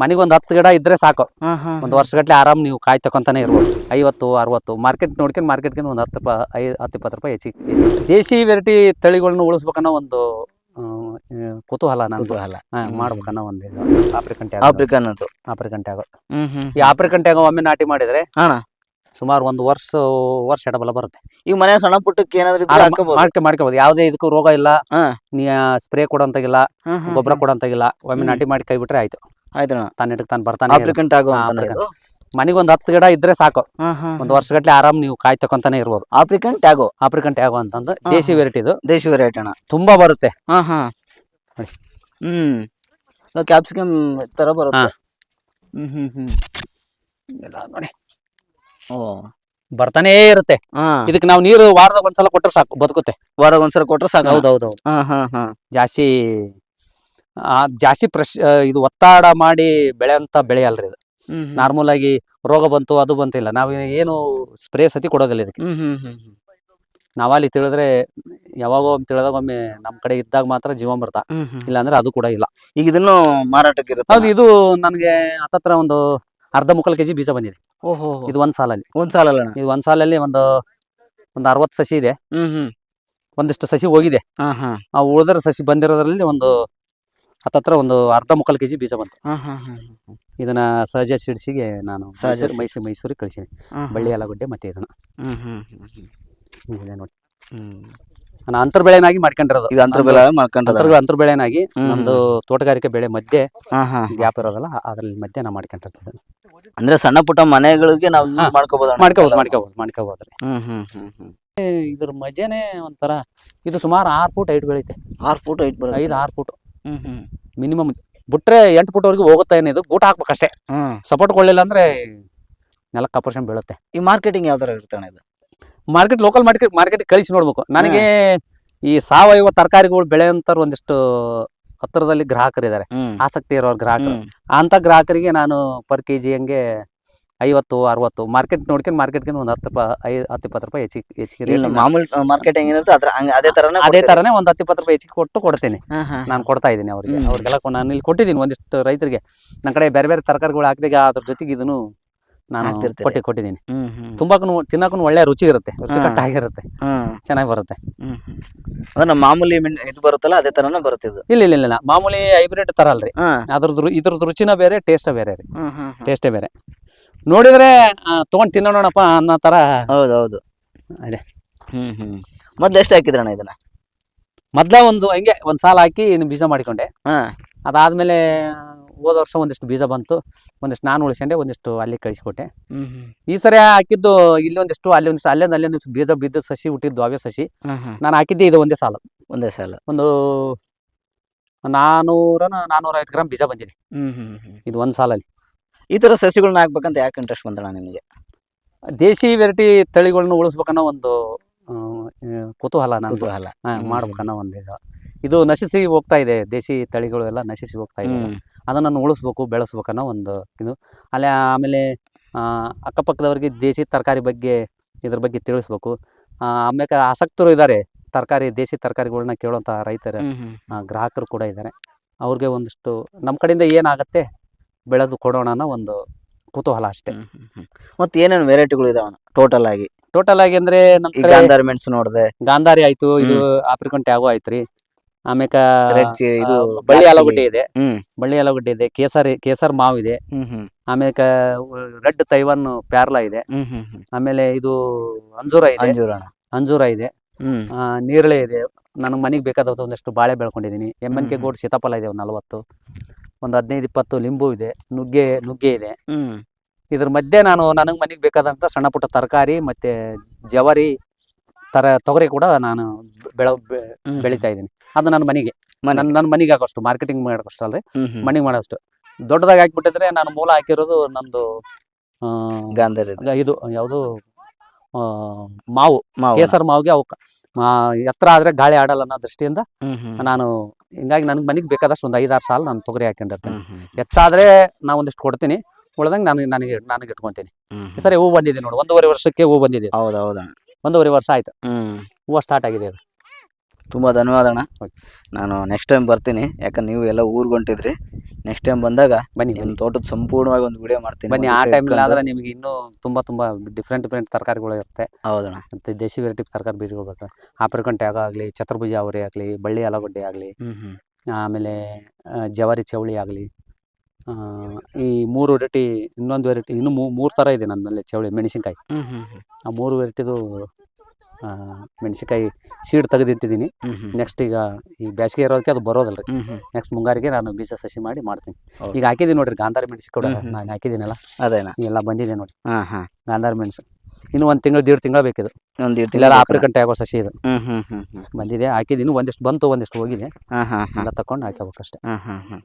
ಮನೆಗೆ ಒಂದು ಹತ್ತು ಗಿಡ ಇದ್ರೆ ಸಾಕು. ಒಂದು ವರ್ಷಗಟ್ಲೆ ಆರಾಮ್ ನೀವು ಕಾಯಿ ತಕೊಂತಾನೆ ಇರ್ಬೋದು. ಐವತ್ತು ಅರವತ್ತು ಮಾರ್ಕೆಟ್ ನೋಡ್ಕೊಂಡು ಮಾರ್ಕೆಟ್ಗೆ ಒಂದು ಹತ್ತು ರೂಪಾಯಿ ಐ ಹತ್ತು ಇಪ್ಪತ್ತು ರೂಪಾಯಿ ಹೆಚ್ಚಿಗೆ ಹೆಚ್ಚಿಗೆ ದೇಶಿ ವೆರೈಟಿ ತಳಿಗಳನ್ನ ಉಳಿಸ್ಬೇಕನ್ನೋ ಒಂದು ಕುತೂಹಲ ಕುತೂಹಲ. ಮಾಡ್ಬೇಕನ್ನೋ ಒಂದು ಆಫ್ರಿಕನ್ ಅದು ಆಫ್ರಿಕನ್ ಈ ಆಫ್ರಿಕನ್ ಒಮ್ಮೆ ನಾಟಿ ಮಾಡಿದ್ರೆ ಸುಮಾರು ಒಂದು ವರ್ಷ ವರ್ಷ ಎಡಬಲ ಬರುತ್ತೆ. ಈಗ ಮನೆ ಸಣ್ಣ ಪುಟ್ಟಕ್ಕೆ ಏನಾದ್ರೂ ಮಾಡ್ಕೆ ಮಾಡ್ಕೋಬಹುದು ಯಾವ್ದೇ ಇದಕ್ಕೂ ರೋಗ ಇಲ್ಲ. ನೀ ಸ್ಪ್ರೇ ಕೊಡೋಂತಾಗಿಲ್ಲ ಗೊಬ್ಬರ ಕೊಡೋಂತಾಗಿಲ್ಲ. ಒಮ್ಮೆ ನಾಟಿ ಮಾಡಿ ಕೈ ಬಿಟ್ರೆ ಆಯ್ತು. ಆಯ್ತಣ್ಣ ತಾನು ಇಡಕ್ ತಾನು ಬರ್ತಾನೆ. ಇದು ಮನೆಗೆ ಒಂದು ಹತ್ತು ಗಿಡ ಇದ್ರೆ ಸಾಕು. ಒಂದು ವರ್ಷಗಟ್ಟಲೆ ಆರಾಮ್ ನೀವು ಕಾಯಿ ತಕೊಂತಾನೆ ಇರ್ಬೋದು. ಆಫ್ರಿಕನ್ ಟ್ಯಾಗೋ ಆಫ್ರಿಕನ್ ಟ್ಯಾಗೋ ಅಂತಂದು ದೇಶಿ ವೆರೈಟಿ ಇದು. ದೇಶಿ ವೆರೈಟಿ ಅಣ್ಣ. ತುಂಬಾ ಬರುತ್ತೆ. ಹಾ ಹಾ. ಹ್ಮ್. ಕ್ಯಾಪ್ಸಿಕಮ್ ತರ ಬರುತ್ತೆ. ಹ್ಮ್ ಹ್ಮ್ ಹ್ಮ್. ಎಲ್ಲ ನೋಡಿ. ಓ ಬರ್ತಾನೇ ಇರುತ್ತೆ. ಇದಕ್ಕೆ ನಾವು ನೀರು ವಾರದಾಗ ಒಂದ್ಸಲ ಕೊಟ್ರೆ ಸಾಕು ಬದುಕುತ್ತೆ. ವಾರ ಒಂದ್ಸಲ ಕೊಟ್ರೆ ಸಾಕು ಹೌದೌದು ಹಾ ಹಾ ಹಾ. ಜಾಸ್ತಿ ಜಾಸ್ತಿ ಪ್ರೆಶ್ ಇದು ಒತ್ತಡ ಮಾಡಿ ಬೆಳೆಯಂತ ಬೆಳೆ ಅಲ್ರಿ ಇದು. ನಾರ್ಮಲ್ ಆಗಿ ರೋಗ ಬಂತು ಅದು ಬಂತಿಲ್ಲ ನಾವು ಏನು ಸ್ಪ್ರೇ ಸತಿ ಕೊಡೋದಿಲ್ಲ ಇದಕ್ಕೆ. ನಾವಲ್ಲಿ ತಿಳಿದ್ರೆ ಯಾವಾಗ ಒಮ್ಮೆ ತಿಳಿದಾಗ ಒಮ್ಮೆ ನಮ್ಮ ಕಡೆ ಇದ್ದಾಗ ಮಾತ್ರ ಜೀವ ಬರ್ತ. ಇಲ್ಲ ಅಂದ್ರೆ ಅದು ಕೂಡ ಇಲ್ಲ. ಈಗ ಇದನ್ನು ಮಾರಾಟಕ್ಕೆ ಇರುತ್ತೆ? ಹೌದು ಇದು ನನಗೆ ಹತ್ತತ್ರ ಒಂದು ಅರ್ಧ ಮುಕ್ಕಾಲು ಕೆಜಿ ಬೀಜ ಬಂದಿದೆ. ಓಹೋ. ಇದು ಒಂದ್ ಸಾಲಲ್ಲಿ. ಒಂದ್ ಸಾಲ ಅಲ್ಲ ಅಣ್ಣ? ಇದು ಒಂದ್ ಸಾಲಲ್ಲಿ ಒಂದು ಒಂದು ಅರವತ್ತು ಸಸಿ ಇದೆ. ಒಂದಿಷ್ಟು ಸಸಿ ಹೋಗಿದೆ. ಆ ಉಳಿದ್ರ ಸಸಿ ಬಂದಿರೋದ್ರಲ್ಲಿ ಒಂದು ಹತ್ತತ್ರ ಒಂದು ಅರ್ಧ ಮುಕ್ಕಾಲು ಕೆಜಿ ಬೀಜ ಬಂತು. ಹಾ ಹಾ ಹಾ ಇದನ್ನ ಸಹಜ ಸಿಡ್ಸಿಗೆ ನಾನು ಸಹಜ ಮೈಸೂರು ಮೈಸೂರು ಮೈಸೂರಿಗೆ ಕಳಿಸಿದೆ. ಹಾ. ಬಳ್ಳಿ ಆಲೂಗಡ್ಡೆ ಮತ್ತೆ ಇದನ್ನ. ಹ್ಮ್ ಹ್ಮ್ ಹ್ಮ್ ಹ್ಮ್. ಇದೆ ನೋಡಿ. ಹ್ಮ್. ನಾನು ಅಂತರ್ಬೆಳೆನಾಗಿ ಮಾಡ್ಕೊಂಡಿರೋದು. ಇದು ಅಂತರ ಬೆಲೆ ಮಾಡ್ಕೊಂಡ್ರ ಅಂತರ್ ಅಂತರ ಬೆಳೆನಾಗಿ ಹ್ಮ್. ನಮ್ದು ತೋಟಗಾರಿಕೆ ಬೆಳೆ ಮಧ್ಯೆ ಹಾ ಹಾ ಗ್ಯಾಪ್ ಇರೋದಲ್ಲ ಅದ್ರಲ್ಲಿ ಮಧ್ಯೆ ನಾ ಮಾಡ್ಕೊಂಡಿರ್ತದೆ ಅಂದ್ರೆ ಸಣ್ಣ ಪುಟ್ಟ ಮನೆಗಳಿಗೆ ನಾವು ಯೂಸ್ ಹಾ. ಮಾಡ್ಕೋಬಹುದು ಮಾಡ್ಕೋಬೋದು ಮಾಡ್ಕೋಬೋದು ಮಾಡ್ಕೋಬೋದ್ರಿ ಹ್ಮ್ ಹ್ಮ್ ಹ್ಮ್ ಹ್ಮ್. ಇದ್ರ ಮಜಾನೇ ಒಂಥರ ಇದು ಸುಮಾರು ಆರು ಫೂಟ್ ಹೈಟ್ ಬೆಳೀತೆ. ಆರ್ ಫೂಟ್ ಐಟ್ ಬರುತ್ತೆ ಐದು ಆರು ಫೂಟ್. ಹ್ಮ್ ಹ್ಮ್. ಮಿನಿಮಮ್ ಬಿಟ್ರೆ ಎಂಟು ಫುಟ್ವರೆಗೂ ಹೋಗುತ್ತೆ ಏನಿದು? ಗೂಟ ಹಾಕ್ಬೇಕಷ್ಟೇ. ಹ್ಮ್. ಸಪೋರ್ಟ್ ಕೊಡಲಿಲ್ಲ ಅಂದ್ರೆ ನಾಲ್ಕು ಪರ್ಸೆಂಟ್ ಬೀಳುತ್ತೆ. ಈ ಮಾರ್ಕೆಟಿಂಗ್ ಯಾವ ಥರ ಇರುತ್ತೆ ಅಣ್ಣ ಇದು? ಮಾರ್ಕೆಟ್ ಲೋಕಲ್ ಮಾರ್ಕೆಟ್ ಮಾರ್ಕೆಟ್ ಕಳಿಸಿ ನೋಡ್ಬೇಕು. ನನಗೆ ಈ ಸಾವಯವ ತರಕಾರಿಗಳು ಬೆಳೆಯಂಥವ್ರು ಒಂದಿಷ್ಟು ಹತ್ತಿರದಲ್ಲಿ ಗ್ರಾಹಕರಿದ್ದಾರೆ. ಹ್ಮ್. ಆಸಕ್ತಿ ಇರೋರು ಗ್ರಾಹಕರು. ಹ್ಮ್. ಅಂತ ಗ್ರಾಹಕರಿಗೆ ನಾನು ಪರ್ ಕೆ ಜಿ ಹಂಗೆ ಐವತ್ತು ಅರವತ್ತು ಮಾರ್ಕೆಟ್ ನೋಡ್ಕೊಂಡು ಮಾರ್ಕೆಟ್ಗೆ ಒಂದು ಹತ್ತು ರೂಪಾಯಿ ಐ ಹತ್ತು ಇಪ್ಪತ್ತು ರೂಪಾಯಿ ಹೆಚ್ಚಿಗೆ ಹೆಚ್ಚಿಗೆ ಇಲ್ಲ ಮಾಮೂಲಿ ಮಾರ್ಕೆಟ್ ಹೆಂಗಿರುತ್ತೆ ಅದ್ರ ಹಂಗ ಅದೇ ಥರನೇ ಅದೇ ತರನೇ ಒಂದು ಹತ್ತು ಇಪ್ಪತ್ತು ರೂಪಾಯಿ ಹೆಚ್ಚಿಗೆ ಕೊಟ್ಟು ಕೊಡ್ತೀನಿ. ನಾನು ಕೊಡ್ತಾ ಇದ್ದೀನಿ ಅವ್ರಿಗೆ. ಅವ್ರಿಗೆಲ್ಲ ನಾನು ಇಲ್ಲಿ ಕೊಟ್ಟಿದ್ದೀನಿ ಒಂದಿಷ್ಟು ರೈತರಿಗೆ. ನನ್ನ ಕಡೆ ಬೇರೆ ಬೇರೆ ತರಕಾರಿಗಳು ಹಾಕಿದಾಗ ಅದ್ರ ಜೊತೆಗೆ ಇದನ್ನು ನಾನು ಕೊಟ್ಟಿ ಕೊಟ್ಟಿದ್ದೀನಿ. ತುಂಬಾ ತುಂಬಾಕು ತಿನ್ನಕ್ಕೂ ಒಳ್ಳೆ ರುಚಿ ಇರುತ್ತೆ. ರುಚಿ ರುಚಿಕಟ್ಟಾಗಿರುತ್ತೆ ಚೆನ್ನಾಗಿ ಬರುತ್ತೆ. ನಮ್ಮ ಮಾಮೂಲಿ ಇದು ಬರುತ್ತಲ್ಲ ಅದೇ ತರನೇ ಬರುತ್ತೆ ಇದು. ಇಲ್ಲ ಇಲ್ಲ ಇಲ್ಲ. ಮಾಮೂಲಿ ಹೈಬ್ರಿಡ್ ತರ ಅಲ್ರಿ ಅದ್ರದ್ದು ಇದ್ರದ್ದು ರುಚಿನ ಬೇರೆ ಟೇಸ್ಟ್ ಬೇರೆ ರೀ. ಟೇಸ್ಟೇ ಬೇರೆ. ನೋಡಿದ್ರೆ ತಗೊಂಡ್ ತಿನ್ನೋಣಪ್ಪ ಅನ್ನೋ ತರ ಹೌದು ಹೌದು ಅದೇ ಹ್ಮ್ ಹ್ಮ್. ಮೊದ್ಲು ಎಷ್ಟು ಹಾಕಿದ್ರಣ್ಣ ಇದನ್ನ? ಮೊದ್ಲ ಒಂದು ಹಂಗೆ ಒಂದ್ ಸಾಲ ಹಾಕಿ ಇನ್ನು ಬೀಜ ಮಾಡಿಕೊಂಡೆ. ಹಾ. ಅದಾದ್ಮೇಲೆ ಹೋದ ವರ್ಷ ಒಂದಿಷ್ಟು ಬೀಜ ಬಂತು. ಒಂದಿಷ್ಟು ನಾನು ಉಳಿಸ್ಕೊಂಡೆ ಒಂದಿಷ್ಟು ಅಲ್ಲಿ ಕಳಿಸ್ಕೊಟ್ಟೆ. ಹ್ಮ್ ಹ್ಮ್. ಈ ಸರಿ ಹಾಕಿದ್ದು ಇಲ್ಲಿ ಒಂದಿಷ್ಟು ಅಲ್ಲಿ ಒಂದಿಷ್ಟು ಅಲ್ಲೊಂದು ಅಲ್ಲಿ ಒಂದಿಷ್ಟು ಬೀಜ ಬಿದ್ದು ಸಸಿ ಹುಟ್ಟಿದ್ದು ಅವೇ ಸಸಿ. ನಾನು ಹಾಕಿದ್ದೆ ಇದು ಒಂದೇ ಸಾಲ. ಒಂದೇ ಸಾಲ. ಒಂದು ನಾನೂರ ನಾನೂರ ಐವತ್ತು ಗ್ರಾಮ್ ಬೀಜ ಬಂದಿದೆ. ಹ್ಮ್ ಹ್ಮ್ ಹ್ಮ್. ಇದು ಒಂದ್ ಸಾಲಲ್ಲಿ. ಈ ತರ ಸಸಿಗಳನ್ನ ಹಾಕ್ಬೇಕಂತ ಯಾಕೆ ಇಂಟ್ರೆಸ್ಟ್ ಬಂದಣ್ಣ ನಿಮಗೆ ದೇಶಿ ವೆರೈಟಿ ತಳಿಗಳನ್ನ ಉಳಿಸ್ಬೇಕನ್ನೋ ಒಂದು ಕುತೂಹಲ ನಾನು ಕುತೂಹಲ. ಮಾಡ್ಬೇಕನ್ನೋ ಒಂದು ಇದು. ಇದು ನಶಿಸಿ ಹೋಗ್ತಾ ಇದೆ ದೇಶಿ ತಳಿಗಳು ಎಲ್ಲ ನಶಿಸಿ ಹೋಗ್ತಾ ಇದೆ. ಅದನ್ನ ಉಳಿಸ್ಬೇಕು ಬೆಳೆಸ್ಬೇಕನ್ನೋ ಒಂದು ಇದು. ಅಲ್ಲಿ ಆಮೇಲೆ ಆ, ಅಕ್ಕಪಕ್ಕದವ್ರಿಗೆ ದೇಶಿ ತರಕಾರಿ ಬಗ್ಗೆ ಇದ್ರ ಬಗ್ಗೆ ತಿಳಿಸ್ಬೇಕು. ಆಮೇಲೆ ಆಸಕ್ತರು ಇದ್ದಾರೆ ತರಕಾರಿ ದೇಶಿ ತರಕಾರಿಗಳನ್ನ ಕೇಳುವಂಥ ರೈತರ ಗ್ರಾಹಕರು ಕೂಡ ಇದ್ದಾರೆ ಅವ್ರಿಗೆ ಒಂದಿಷ್ಟು ನಮ್ಮ ಕಡೆಯಿಂದ ಏನಾಗತ್ತೆ ಬೆಳೆದು ಕೊಡೋಣ ಅನ್ನೋ ಒಂದು ಕುತೂಹಲ ಅಷ್ಟೇ. ಮತ್ತೆ ಏನೇನು ವೆರೈಟಿಗಳು ಇದಾವ ಟೋಟಲ್ ಆಗಿ? ಟೋಟಲ್ ಆಗಿ ಅಂದ್ರೆ ನಮ್ಮ ಈ ಕಡೆ ಗಾಂಧಾರಿ ಮೆಣಸು ನೋಡಿದೆ. ಗಾಂಧಾರಿ ಆಯ್ತು ಇದು ಆಫ್ರಿಕನ್ ಟ್ಯಾಗೋ ಆಯ್ತ್ರಿ. ಆಮೇಕ ರೆಡ್ ಇದು ಬಳ್ಳಿ ಆಲೂಗಡ್ಡೆ ಇದೆ. ಹ್ಮ್ ಬಳ್ಳಿ ಆಲೂಗಡ್ಡೆ ಇದೆ. ಕೇಸರಿ ಕೇಸರ್ ಮಾವು ಇದೆ. ಹ್ಮ್ ರೆಡ್ ತೈವಾನ್ ಪ್ಯಾರ್ಲ ಇದೆ. ಹ್ಮ್ ಹ್ಮ್ ಹ್ಮ್. ಆಮೇಲೆ ಇದು ಅಂಜೂರ ಇದೆ. ಅಂಜೂರ ಇದೆ. ಹ್ಮ್. ಆ, ನೇರಳೆ ಇದೆ. ನನಗೆ ಮನೆಗೆ ಬೇಕಾದ ಒಂದಷ್ಟು ಬಾಳೆ ಬೆಳ್ಕೊಂಡಿದ್ದೀನಿ ಎಮ್ಮನ್ ಕೆ ಹ್ಮ್. ಗೋಡ್ ಸೀತಾಫಲ ಇದೆ ಒಂದು ನಲವತ್ತು. ಒಂದು ಹದಿನೈದು ಇಪ್ಪತ್ತು ಲಿಂಬು ಇದೆ ನುಗ್ಗೆ ನುಗ್ಗೆ ಇದೆ. ಇದ್ರ ಮಧ್ಯೆ ನಾನು ನನಗೆ ಮನೆಗೆ ಬೇಕಾದಂತ ಸಣ್ಣ ಪುಟ್ಟ ತರಕಾರಿ ಮತ್ತೆ ಜವರಿ ತರ ತೊಗರಿ ಕೂಡ ನಾನು ಬೆಳ ಬೆಳಿತಾ ಇದ್ದೀನಿ. ಅದು ನನ್ನ ಮನೆಗೆ. ನನ್ನ ನನ್ನ ಮನೆಗೆ ಹಾಕೋಷ್ಟು ಮಾರ್ಕೆಟಿಂಗ್ ಮಾಡೋಕಷ್ಟು ಅಲ್ರಿ. ಮನೆಗೆ ಮಾಡೋಷ್ಟು. ದೊಡ್ಡದಾಗಿ ಹಾಕ್ಬಿಟ್ಟಿದ್ರೆ ನಾನು ಮೂಲ ಹಾಕಿರೋದು ನಂದು ಗಾಂಧಾರಿ ಇದು. ಯಾವುದು ಮಾವು. ಮಾವು. ಕೇಸರ್ ಮಾವಿಗೆ ಅವು ಎತ್ತರ ಆದ್ರೆ ಗಾಳಿ ಆಡಲ್ಲ ಅನ್ನೋ ದೃಷ್ಟಿಯಿಂದ. ನಾನು ಹಿಂಗಾಗಿ ನನಗೆ ಮನೆಗೆ ಬೇಕಾದಷ್ಟು ಒಂದು ಐದಾರು ಸಾಲ ನಾನು ತೊಗರಿ ಹಾಕೊಂಡಿರ್ತೀನಿ ಹೆಚ್ಚಾದರೆ ನಾ ಒಂದಿಷ್ಟು ಕೊಡ್ತೀನಿ ಉಳ್ದಂಗೆ ನನಗೆ ನನಗೆ ನನಗೆ ಇಟ್ಕೊತೀನಿ. ಈ ಸರಿ ಹೂ ಬಂದಿದೆ ನೋಡಿ ಒಂದೂವರೆ ವರ್ಷಕ್ಕೆ ಹೂ ಬಂದಿದೆ. ಹೌದು ಹೌದಣ್ಣ ಒಂದೂವರೆ ವರ್ಷ ಆಯ್ತು. ಹೂವು ಸ್ಟಾರ್ಟ್ ಆಗಿದೆ ಅದು. ತುಂಬಾ ಧನ್ಯವಾದ ಅಣ್ಣ ನಾನು ನೆಕ್ಸ್ಟ್ ಟೈಮ್ ಬರ್ತೀನಿ. ಯಾಕಂದ್ರೆ ನೀವು ಎಲ್ಲ ಊರ್ ಹೊಂಟಿದ್ರಿ ನೆಕ್ಸ್ಟ್ ಟೈಮ್ ಬಂದಾಗ ಬನ್ನಿ ನಿಮ್ಮ ತೋಟದ ಸಂಪೂರ್ಣವಾಗಿ ಒಂದು ವಿಡಿಯೋ ಮಾಡ್ತೀನಿ. ಬನ್ನಿ ಆ ಟೈಮ್ ಟೈಮಲ್ಲಿ ಆದ್ರೆ ನಿಮಗೆ ಇನ್ನೂ ತುಂಬಾ ತುಂಬಾ ಡಿಫ್ರೆಂಟ್ ಡಿಫ್ರೆಂಟ್ ತರಕಾರಿಗಳು ಇರುತ್ತೆ. ಹೌದಣ್ಣ. ಮತ್ತು ದೇಶಿ ವೆರೈಟಿ ತರಕಾರಿ ಬೀಜಗಳು ಬರ್ತವೆ ಆಪ್ರಿಕನ್ ಟ್ಯಾಗ ಆಗಲಿ ಛತ್ರಭುಜ ಅವರಿ ಆಗಲಿ ಬಳ್ಳಿ ಆಲೂಗಡ್ಡೆ ಆಗಲಿ ಆಮೇಲೆ ಜವಾರಿ ಚವಳಿ ಆಗಲಿ ಈ ಮೂರು ವೆರೈಟಿ ಇನ್ನೊಂದು ವೆರೈಟಿ ಇನ್ನೂ ಮೂರು ಥರ ಇದೆ ನನ್ನಲ್ಲಿ ಚವಳಿ ಮೆಣಸಿನ್ಕಾಯಿ. ಆ ಮೂರು ವೆರೈಟಿದು ಮೆಣಸಿನ್ಕಾಯಿ ಸೀಡ್ ತೆಗೆದಿಟ್ಟಿದ್ದೀನಿ. ನೆಕ್ಸ್ಟ್ ಈಗ ಈ ಬೇಸಿಗೆ ಇರೋದಕ್ಕೆ ಅದು ಬರೋದಲ್ಲ ರೀ ನೆಕ್ಸ್ಟ್ ಮುಂಗಾರಿಗೆ ನಾನು ಬೀಜ ಸಸಿ ಮಾಡಿ ಮಾಡ್ತೀನಿ. ಈಗ ಹಾಕಿದ್ದೀನಿ ನೋಡ್ರಿ ಗಾಂಧಾರ ಮೆಣಸು ಕೂಡ. ನಾನು ಹಾಕಿದ್ದೀನಲ್ಲ ಅದೇನಾ? ಎಲ್ಲ ಬಂದಿದೆ ನೋಡಿ ಹಾ ಹಾ. ಗಾಂಧಾರಿ ಮೆಣಸು ಇನ್ನು ಒಂದು ತಿಂಗಳು ದೇಡ್ ತಿಂಗಳು ಬೇಕಿದು. ಒಂದ್ ತಿಂಗಳ ಇಲ್ಲೆಲ್ಲ ಆಪ್ರಿಕನ್ ಆಗೋ ಸಸಿ ಇದು. ಬಂದಿದೆ ಹಾಕಿದ್ದೀನಿ ಒಂದಿಷ್ಟು ಬಂತು ಒಂದಿಷ್ಟು ಹೋಗಿದೆ. ಎಲ್ಲ ತಕೊಂಡು ಹಾಕ್ಬೇಕಷ್ಟೇ ಹಾ ಹಾ ಹಾ